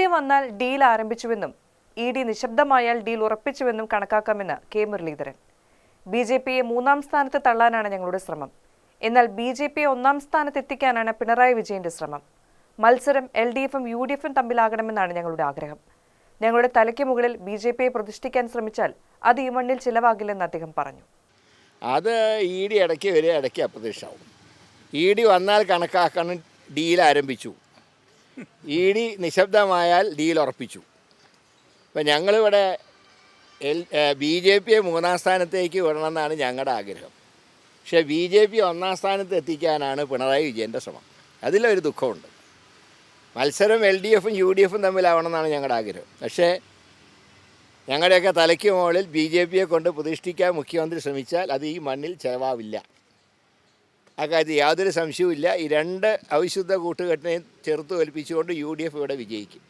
D വന്നാൽ deal ആരംഭിച്ചുവെന്നും E D നിശബ്ദമായാൽ ഡീൽ ഉറപ്പിച്ചുവെന്നും കണക്കാക്കാമെന്ന് കെ മുരളീധരൻ. ബി ജെ പിയെ മൂന്നാം സ്ഥാനത്ത് തള്ളാനാണ് ഞങ്ങളുടെ ശ്രമം. എന്നാൽ ബി ജെ പിയെ ഒന്നാം സ്ഥാനത്ത് എത്തിക്കാനാണ് പിണറായി വിജയന്റെ ശ്രമം. മത്സരം എൽ ഡി എഫും യു ഡി എഫും തമ്മിലാകണമെന്നാണ് ഞങ്ങളുടെ ആഗ്രഹം. ഞങ്ങളുടെ തലയ്ക്ക് മുകളിൽ ബി ജെ പിയെ പ്രതിഷ്ഠിക്കാൻ ശ്രമിച്ചാൽ അത് ഈ മണ്ണിൽ ചിലവാകില്ലെന്ന് അദ്ദേഹം പറഞ്ഞു. അത് ഇ ഡി ഇടയ്ക്ക് വരെ ഇടയ്ക്ക് അപ്രതീക്ഷയാവും. ഇ ഡി വന്നാൽ കണക്കാക്കണം ഡീൽ ആരംഭിച്ചു. ഇ ഡി നിശബ്ദമായാൽ ഡീൽ ഉറപ്പിച്ചു. അപ്പം ഞങ്ങളിവിടെ എൽ ബി ജെ പിയെ മൂന്നാം സ്ഥാനത്തേക്ക് വിടണമെന്നാണ് ഞങ്ങളുടെ ആഗ്രഹം. പക്ഷേ ബി ജെ പി ഒന്നാം സ്ഥാനത്ത് എത്തിക്കാനാണ് പിണറായി വിജയന്റെ ശ്രമം. അതിലൊരു ദുഃഖമുണ്ട്. മത്സരം എൽ ഡി എഫും യു ഡി എഫും തമ്മിലാവണമെന്നാണ് ഞങ്ങളുടെ ആഗ്രഹം. പക്ഷേ ഞങ്ങളുടെയൊക്കെ തലയ്ക്ക് മുകളിൽ ബി ജെ പിയെ കൊണ്ട് പ്രതിഷ്ഠിക്കാൻ മുഖ്യമന്ത്രി ശ്രമിച്ചാൽ അത് ഈ മണ്ണിൽ ചെലവാവില്ല. അക്കാര്യത്തിൽ യാതൊരു സംശയവുമില്ല. ഈ രണ്ട് അവിശുദ്ധ കൂട്ടുകെട്ടിനെയും ചെറുത്ത് തോൽപ്പിച്ചുകൊണ്ട് യു ഡി എഫ് ഇവിടെ വിജയിക്കും.